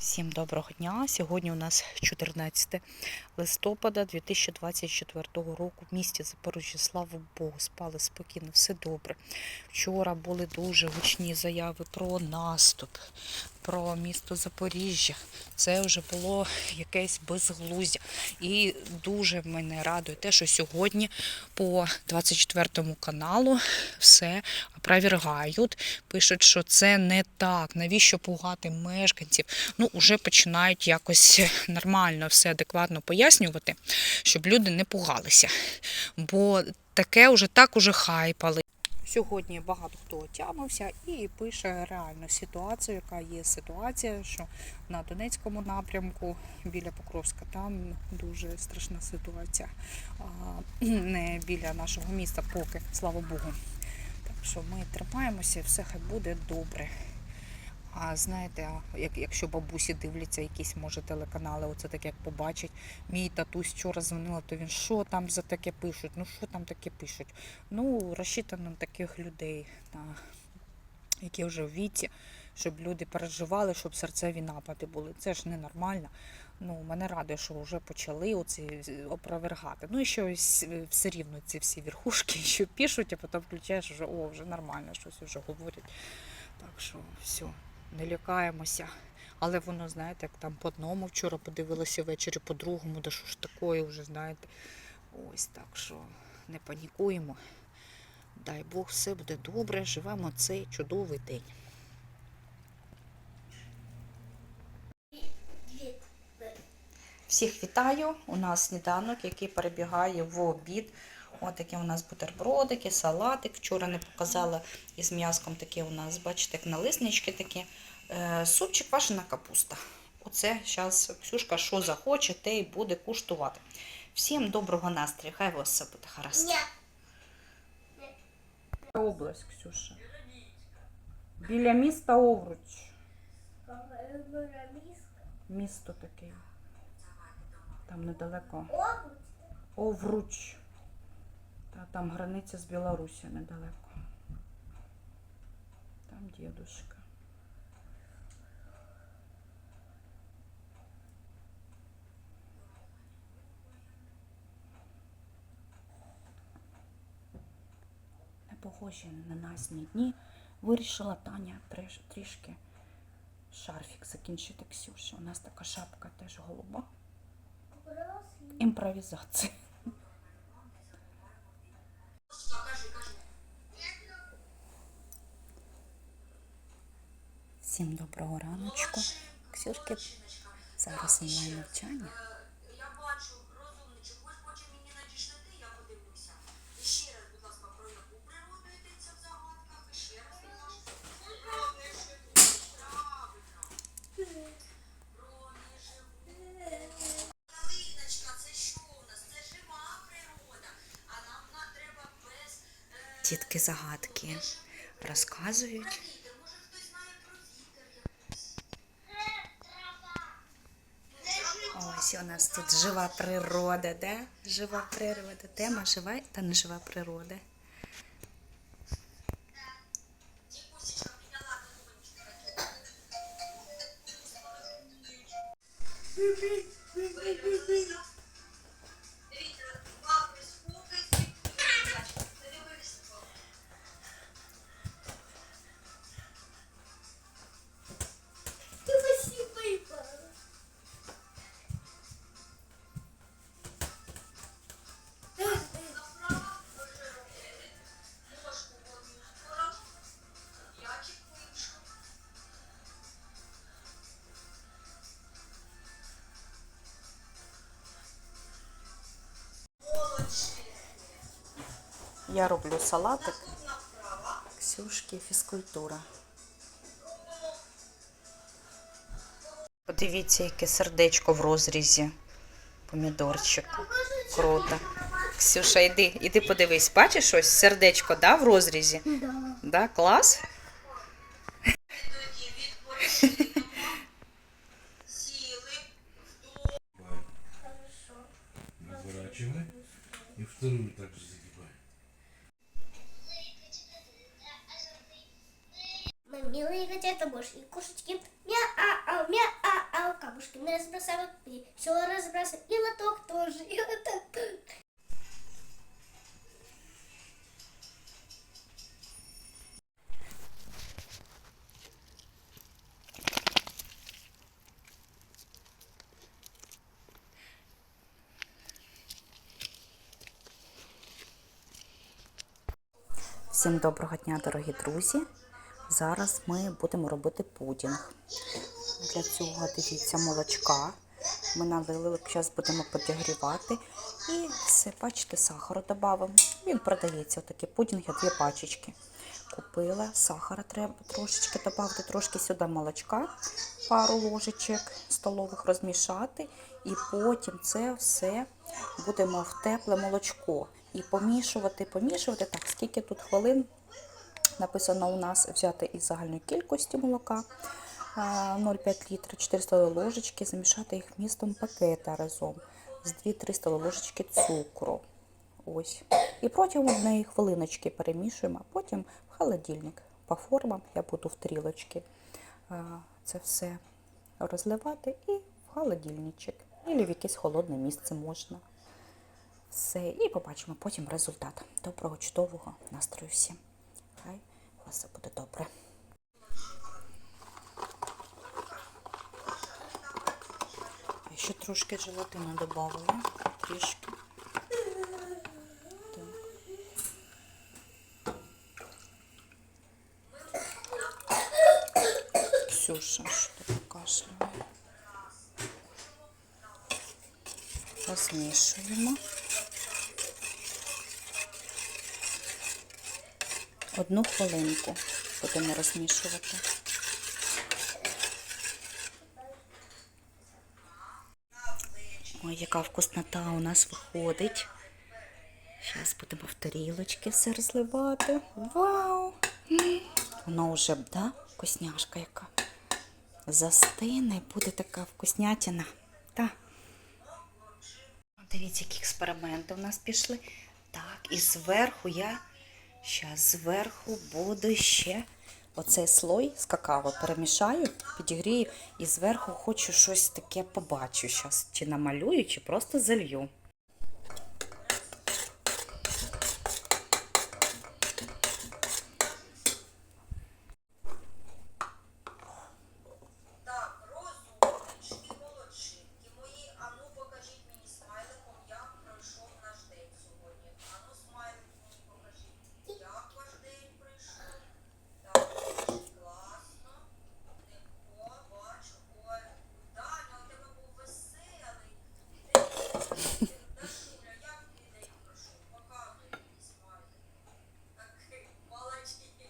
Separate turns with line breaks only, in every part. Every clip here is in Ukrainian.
Всім доброго дня. Сьогодні у нас 14 листопада 2024 року. В місті Запоріжжя, слава Богу, спали спокійно, все добре. Вчора були дуже гучні заяви про наступ, про місто Запоріжжя. Це вже було якесь безглуздя. І дуже мене радує те, що сьогодні по 24 каналу все опровергають. Пишуть, що це не так. Навіщо пугати мешканців? Ну, вже починають якось нормально все адекватно пояснювати, щоб люди не пугалися. Бо таке вже так уже хайпали. Сьогодні багато хто отямився і пише реальну ситуацію, яка є ситуація, що на Донецькому напрямку біля Покровська там дуже страшна ситуація. Не біля нашого міста, поки, слава Богу. Так що ми тримаємося, все хай буде добре. А знаєте, як, якщо бабусі дивляться якісь, може, телеканали, оце так як побачать, мій татусь вчора дзвонила, то він що там за таке пишуть? Ну що там таке пишуть? Ну, розчитано таких людей, на, які вже в віці, щоб люди переживали, щоб серцеві напади були. Це ж ненормально. Ну, мене радує, що вже почали оці опровергати. Ну і що е, все рівно ці всі верхушки, що пишуть, а потім включаєш, вже о, вже нормально, щось вже говорять. Так що все, не лякаємося. Але воно, знаєте, як там по одному вчора подивилася ввечері, по другому, да що ж такое вже, знаєте. Ось так що не панікуємо. Дай Бог, все буде добре, живемо цей чудовий день. Всіх вітаю. У нас сніданок, який перебігає в обід. Ось такі у нас бутербродики, салатик. Вчора не показала із м'язком такі у нас, бачите, як налиснички такі. Е, Супчик квашена капуста. Оце зараз Ксюшка що захоче, те і буде куштувати. Всім доброго настрою, хай у вас все буде хорошо. Область, Ксюша. Біля міста Овруч. Місто таке. Там недалеко. Овруч. Та там границя з Білорусі недалеко. Там дідушка. Не похожі на насні дні. Вирішила Таня трішки шарфік закінчити Ксюші. У нас така шапка теж голуба. Імпровізація. Всім доброго раночку. Ксюшки зараз онлайн навчання.
Я бачу, розумничок, потім мені надішлете, я подивлюся. Ще раз, будь ласка, про яку природу йдеться в загадках, ще раз. Правильно. Калиночка, це що у нас? Це жива природа, а нам треба без...
Тітки загадки розказують.
Вітер. Може, хтось знає про вітер якийсь?
Ось у нас тут жива природа, да? Жива природа. Тема жива та
не жива природа.
Я роблю салатик. Ксюшки фізкультура. Подивіться, яке сердечко в розрізі. Помідорчик. Круто. Ксюша, йди, іди подивись. Бачиш щось? Сердечко, да, в розрізі? Да. Да, клас?
Сіли.
Наворачивай. И вторую загибай.
милые котята больше, и кошечки. Мяу, мяу, камушки мы разбросаем, все разбрасываем, и лоток тоже, и лоток тоже.
Всім доброго дня, дорогі друзі! Зараз ми будемо робити пудінг. Для цього дивіться молочка. Ми налили, зараз будемо підігрівати. І все, бачите, сахару додамо. Він продається, отакий пудінг, я дві пачечки. Купила, сахара треба трошечки додати, трошки сюди молочка, пару ложечок столових розмішати. І потім це все будемо в тепле молочко. І помішувати, помішувати. Так, скільки тут хвилин написано у нас взяти із загальної кількості молока 0,5 літра, 400 ложечки, замішати їх вмістом пакета разом з 2-3 столові ложечки цукру. Ось. І протягом однієї хвилиночки перемішуємо, а потім в холодильник. По формам я буду в трілочки це все розливати і в холодильничок. Або в якесь холодне місце можна. Все. І побачимо потім результат. Доброго, чудового настрою всім. Все буде добре. Я ще трошки желатину додавала. Трішки. Так. Ксюша, що ти? Розмішуємо. Одну хвилинку будемо розмішувати. Ой, яка вкуснота у нас виходить. Зараз будемо в тарілочки все розливати. Вау! Воно вже, да? Вкусняшка яка. Застине, буде така вкуснятина. Та. Дивіться, які експерименти у нас пішли. Так, і зверху я зараз зверху буде ще оцей слой з какао перемішаю, підігрію і зверху хочу щось таке побачу зараз. Чи намалюю, чи просто залью.
Так, розумнички, молодчинки мої. Ану, покажіть мені смайликом, як пройшов наш день сьогодні. Ану, смайлик мені покажіть, як ваш день пройшов. Так, дуже класно. Легко, бачу. Ой, Даня, у тебе був веселий день. Дашуля, як твій день пройшов? Показуй мені смайлик. Такий, молодчинки.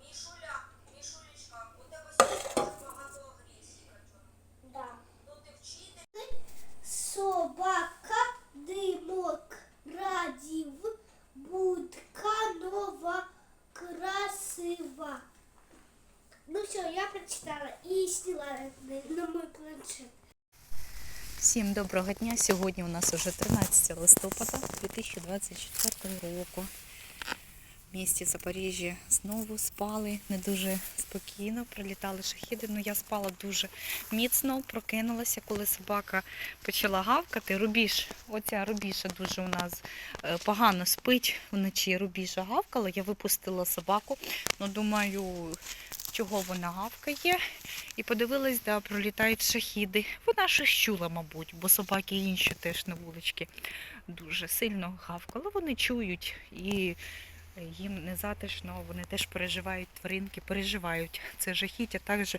Мішуля, Мішулечка, у тебе сьогодні дуже багато агресії, Катюна. Ну ти вчитель.
Собака, димок, радів, будка нова, красива. Ну все, я прочитала і сняла на- на мой планшет.
Всім доброго дня. Сьогодні у нас вже 13 листопада 2024 року. В місті Запоріжжя знову спали не дуже спокійно, прилітали шахіди. Ну я спала дуже міцно, прокинулася, коли собака почала гавкати. Рубіж, оця рубіша дуже у нас е, погано спить вночі. Рубіжа гавкала. Я випустила собаку. Ну думаю, чого вона гавкає. І подивилась, да, пролітають шахіди. Вона щось чула, мабуть, бо собаки інші теж на вуличці дуже сильно гавкали. Вони чують і їм не затишно, вони теж переживають, тваринки переживають. Це жахіття так же,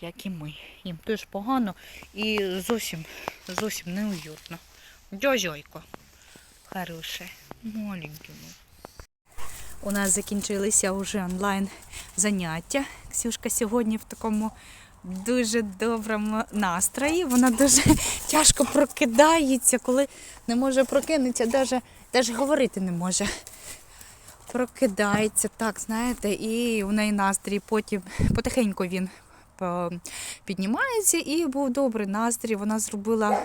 як і ми. Їм теж погано і зовсім, зовсім неуютно. Дьозьойко. Хороше. Маленький. ну. У нас закінчилися вже онлайн заняття. Ксюшка сьогодні в такому дуже доброму настрої. Вона дуже тяжко прокидається, коли не може прокинутися, навіть, навіть говорити не може. Прокидається, так, знаєте, і у неї настрій потім потихеньку він піднімається і був добрий настрій. Вона зробила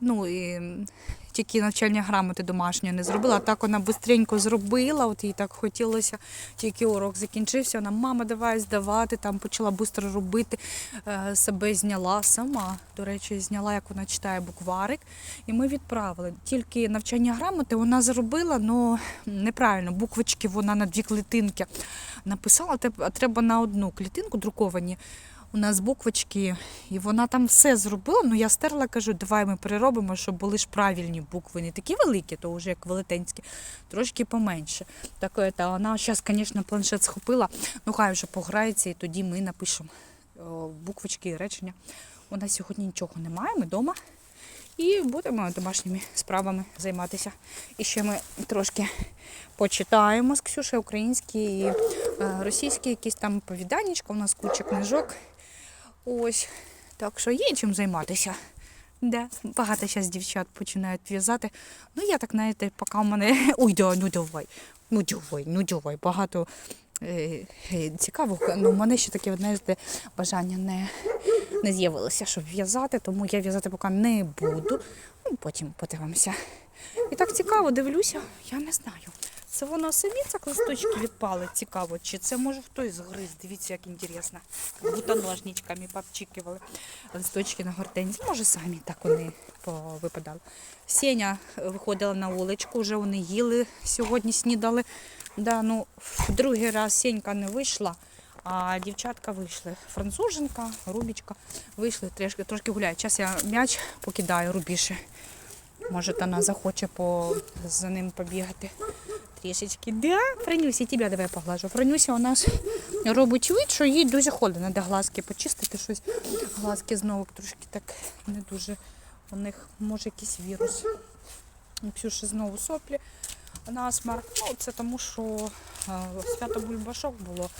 ну, і, тільки навчання грамоти домашньої не зробила. А так вона швидко зробила, от їй так хотілося, тільки урок закінчився. Вона, мама, давай здавати, там почала швидко робити, е, себе зняла сама. До речі, зняла, як вона читає букварик. І ми відправили. Тільки навчання грамоти вона зробила, але неправильно. Буквочки вона на дві клітинки написала, а треба на одну клітинку друковані. У нас буквочки, і вона там все зробила. Ну я стерла, кажу, давай ми переробимо, щоб були ж правильні букви. Не такі великі, то вже як велетенські, трошки поменше. Так, е, та вона зараз, звісно, планшет схопила. Ну хай вже пограється, і тоді ми напишемо буквочки і речення. У нас сьогодні нічого немає, ми вдома. І будемо домашніми справами займатися. І ще ми трошки почитаємо з Ксюшею українські і е, російські якісь там оповіданнячка, у нас куча книжок. Ось. Так що є чим займатися. Да. Багато зараз дівчат починають в'язати. Ну, я так, знаєте, поки в мене. Ой, да, ну давай, ну давай, ну давай. Багато е, е, цікавого. Ну, у мене ще таке, знаєте, бажання не, не з'явилося, щоб в'язати, тому я в'язати поки не буду. Ну, потім подивимося. І так цікаво, дивлюся, я не знаю. Це воно самі так листочки відпали, цікаво, чи це може хтось згриз. Дивіться, як інтересно. Як будто ножничками попчикували листочки на гортензі. Може, самі так вони повипадали. Сеня виходила на вуличку, вже вони їли сьогодні, снідали. Да, ну, в другий раз Сенька не вийшла, а дівчатка вийшли. Француженка, Рубічка вийшли трошки, трошки гуляють. Зараз я м'яч покидаю Рубіше. Може, вона захоче по... за ним побігати трішечки. Да, Франюся, тебе давай поглажу. Франюся у нас робить вид, що їй дуже холодно. Треба глазки почистити щось. Глазки знову трошки так не дуже. У них може якийсь вірус. У Ксюші знову соплі. Насмарк. Ну, це тому, що е, свято бульбашок було.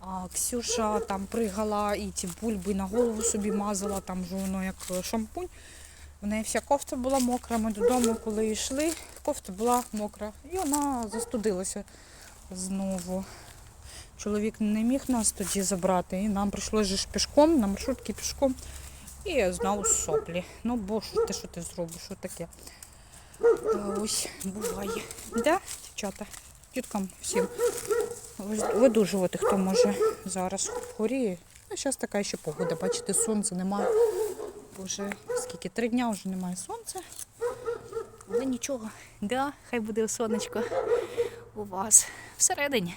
А Ксюша там пригала і ці бульби на голову собі мазала, там же воно як шампунь. В неї вся кофта була мокра. Ми додому, коли йшли, кофта була мокра. І вона застудилася знову. Чоловік не міг нас тоді забрати, і нам прийшлося пішком, на маршрутки пішком. І знову соплі. Ну, бо що ти, що ти зробиш, що таке? Та Ось буває. Да, дівчата? Діткам всім. Видужувати, хто може зараз хворіє. А зараз така ще погода. Бачите, сонця немає. Боже, скільки? Три дня вже немає сонця. Але нічого. Да, хай буде сонечко у вас всередині.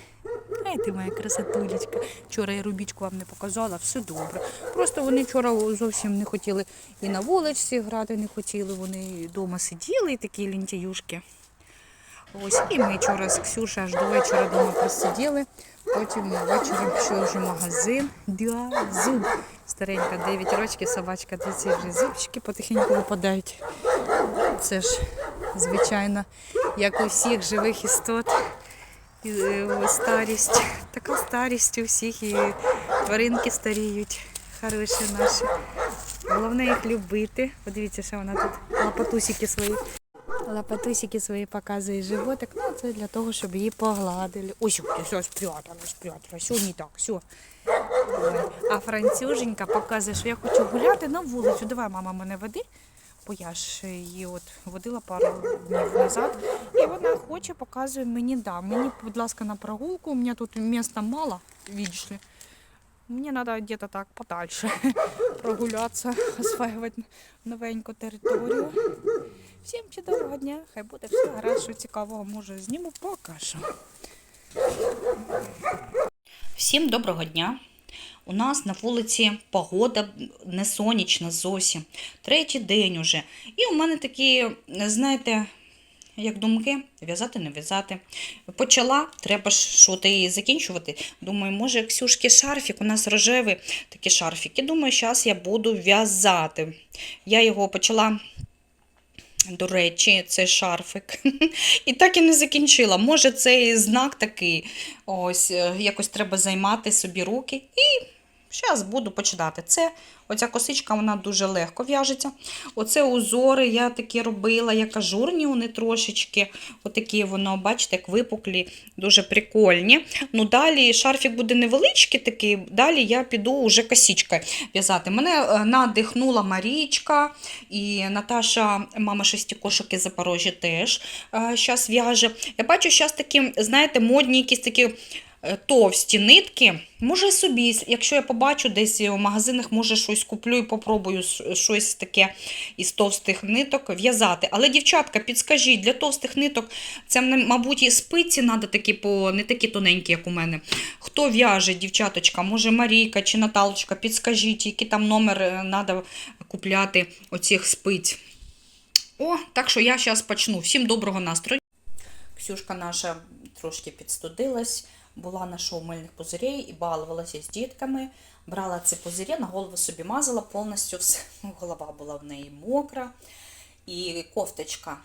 Ай, ти моя красотулечка. Вчора я рубічку вам не показала, все добре. Просто вони вчора зовсім не хотіли і на вулиці грати не хотіли, вони вдома сиділи, і такі лінтяюшки. Ось і ми вчора з Ксюшею аж до вечора вдома просиділи. Потім ввечері пішли вже в магазин. Да, зуб. Старенька 9 років, собачка, дивіться, вже зубчики потихеньку випадають. Це ж, звичайно, як у всіх живих істот. І, е, Старість. Така старість у всіх і тваринки старіють. Хороші наші. Головне їх любити. Подивіться, що вона тут лапатусики свої. Лапатусики свої показує животик. Ну, це для того, щоб її погладили. Ось, все спрятала, спрятала. Все не так, все. Ой. А францюженька показує, що я хочу гуляти на вулицю. Давай, мама, мене веди. Бо я ж її от водила пару днів назад. І вона хоче, показує мені, да, мені, будь ласка, на прогулку. У мене тут міста мало, видиш. Мені треба где-то так подальше прогулятися, осваювати новеньку територію. Всім чудового дня, хай буде все гаразд, що цікавого може зніму, покажу. Всім доброго дня. У нас на вулиці погода не сонячна зовсім. Третій день уже. І у мене такі, знаєте, як думки, в'язати, не в'язати. Почала, треба ж що ти закінчувати. Думаю, може, Ксюшки шарфік, у нас рожевий такі шарфіки. Думаю, зараз я буду в'язати. Я його почала. До речі, це шарфик. І так і не закінчила. Може, цей знак такий. Ось, е, якось треба займати собі руки. І зараз буду починати. Це оця косичка, вона дуже легко в'яжеться. Оце узори я такі робила, як ажурні вони трошечки. Отакі воно, бачите, як випуклі, дуже прикольні. Ну, далі шарфік буде невеличкий такий, далі я піду вже косичкою в'язати. Мене е, надихнула Марічка і Наташа, мама шести кошик із Запорожжя, теж зараз в'яже. Я бачу, зараз такі, знаєте, модні якісь такі е, товсті нитки. Може собі, якщо я побачу десь в магазинах, може щось куплю і попробую щось таке із товстих ниток в'язати. Але, дівчатка, підскажіть, для товстих ниток це, мабуть, і спиці треба такі по не такі тоненькі, як у мене. Хто в'яже, дівчаточка, може Марійка чи Наталочка, підскажіть, який там номер треба купляти оцих спиць. О, так що я зараз почну. Всім доброго настрою. Ксюшка наша трошки підстудилась, була на шоу мильних пузирей і балувалася з дітками. Брала ці пузирі, на голову собі мазала повністю все. Голова була в неї мокра і кофточка.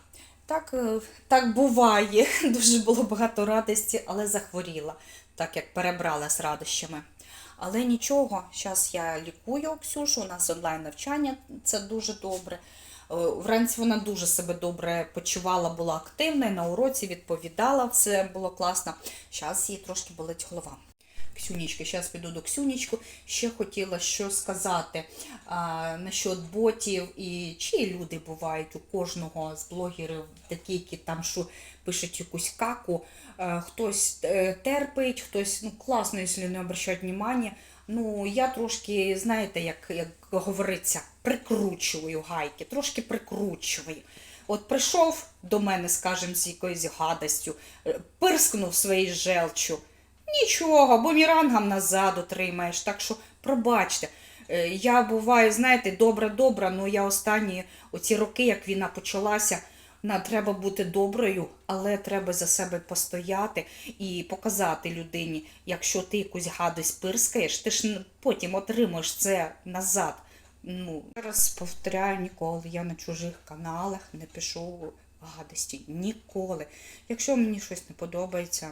Так, е, так буває. Дуже було багато радості, але захворіла, так як перебрала з радощами. Але нічого, зараз я лікую Ксюшу, у нас онлайн навчання, це дуже добре. Е, Вранці вона дуже себе добре почувала, була активна, на уроці відповідала, все було класно. Зараз їй трошки болить голова. Ксюнічки, зараз піду до Ксюнічку. Ще хотіла що сказати а, насчет ботів і чи люди бувають у кожного з блогерів такі, які там що пишуть якусь каку. Е, Хтось е, терпить, хтось ну класно, якщо не обращати внимання. Ну, я трошки, знаєте, як, як говориться, прикручую гайки, трошки прикручую. От прийшов до мене, скажімо, з якоюсь гадостю, е, пирскнув своєю желчю. Нічого, бумерангом назад отримаєш. Так що пробачте. Е, Я буваю, знаєте, добра-добра, але я останні оці роки, як війна почалася, на треба бути доброю, але треба за себе постояти і показати людині, якщо ти якусь гадость пирскаєш, ти ж потім отримаєш це назад. Ну, раз повторяю, ніколи я на чужих каналах не пишу гадості. Ніколи. Якщо мені щось не подобається,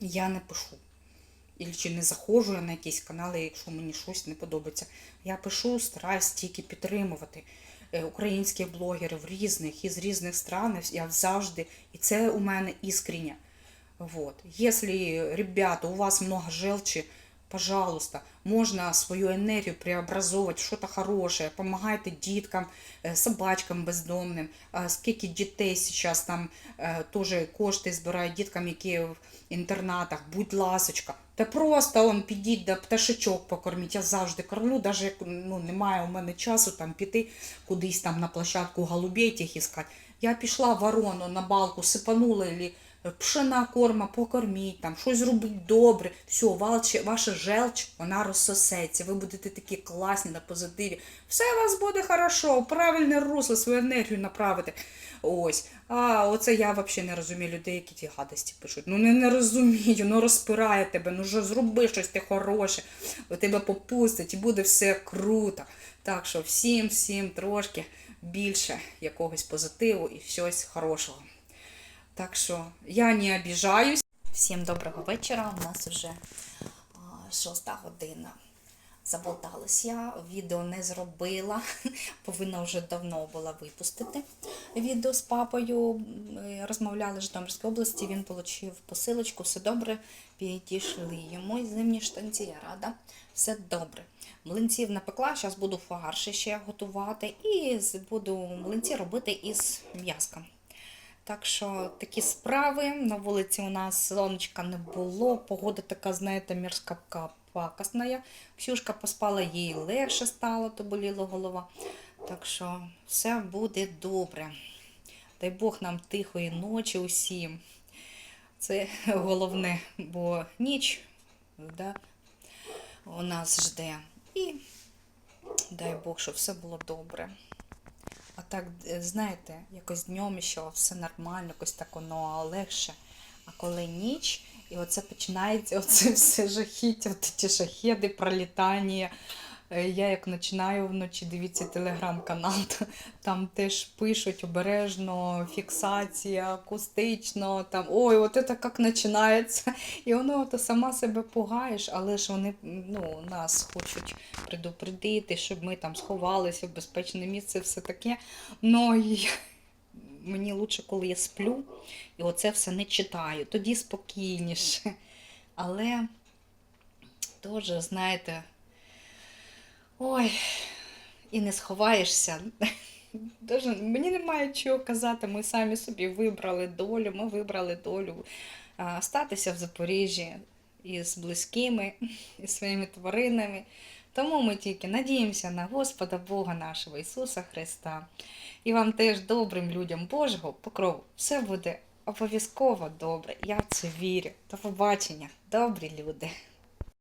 я не пишу. І чи не заходжу на якісь канали, якщо мені щось не подобається. Я пишу, стараюсь тільки підтримувати українських блогерів різних із різних стран. Я завжди, і це у мене іскренне. Вот. Если, ребята, у вас много желчи, пожалуйста, можно свою энергию преобразовывать в что-то хорошее. Помогайте е, собачкам бездомним. Скільки дітей зараз там е, теж кошти збирають діткам, які в інтернатах. Будь ласочка. Та просто он підіть да пташечок покорміть. Я завжди кормлю, навіть як ну, немає у мене часу там піти кудись там на площадку голубей тих іскати. Я пішла ворону на балку, сипанула или пшена корма, покорміть, там, щось зробіть добре. Все, ваша, желч, вона розсосеться. Ви будете такі класні на позитиві. Все у вас буде хорошо, правильне русло, свою енергію направити. Ось. А оце я взагалі не розумію людей, які ті гадості пишуть. Ну не, не розумію, ну розпирає тебе, ну що зроби щось ти хороше, тебе попустить і буде все круто. Так що всім, всім трошки більше якогось позитиву і щось хорошого. Так що я не обіжаюсь. Всім доброго вечора. У нас вже шоста година. Заболталась я, відео не зробила. Повинна вже давно була випустити відео з папою. Розмовляли з Житомирської області. Він отримав посилочку, все добре. Підійшли йому зимні штанці. Я рада. Все добре. Млинців напекла, зараз буду фарші ще готувати і буду млинці робити із м'язком. Так що такі справи. На вулиці у нас сонечка не було. Погода така, знаєте, мірська пакосна. Ксюшка поспала, їй легше стало, то боліла голова. Так що все буде добре. Дай Бог нам тихої ночі усім. Це головне, бо ніч да, у нас жде. І дай Бог, щоб все було добре. А так, е, знаєте, якось днем ще все нормально, якось так воно легше. А коли ніч, і оце починається оце все жахіття, ті шахеди, пролітання. Е, Я як починаю вночі, дивіться телеграм-канал, там теж пишуть обережно, фіксація, акустично, там, ой, от це як починається. І воно то сама себе пугаєш, але ж вони ну, нас хочуть предупредити, щоб ми там сховалися в безпечне місце, все таке. Ну, і мені лучше, коли я сплю, і оце все не читаю, тоді спокійніше. Але теж, знаєте, ой, і не сховаєшся. Даже мені немає чого казати, ми самі собі вибрали долю, ми вибрали долю статися в Запоріжжі. із близькими, із своїми тваринами. Тому ми тільки надіємося на Господа Бога нашого Ісуса Христа. І вам теж добрим людям Божого покрову. Все буде обов'язково добре. Я в це вірю. До побачення, добрі люди.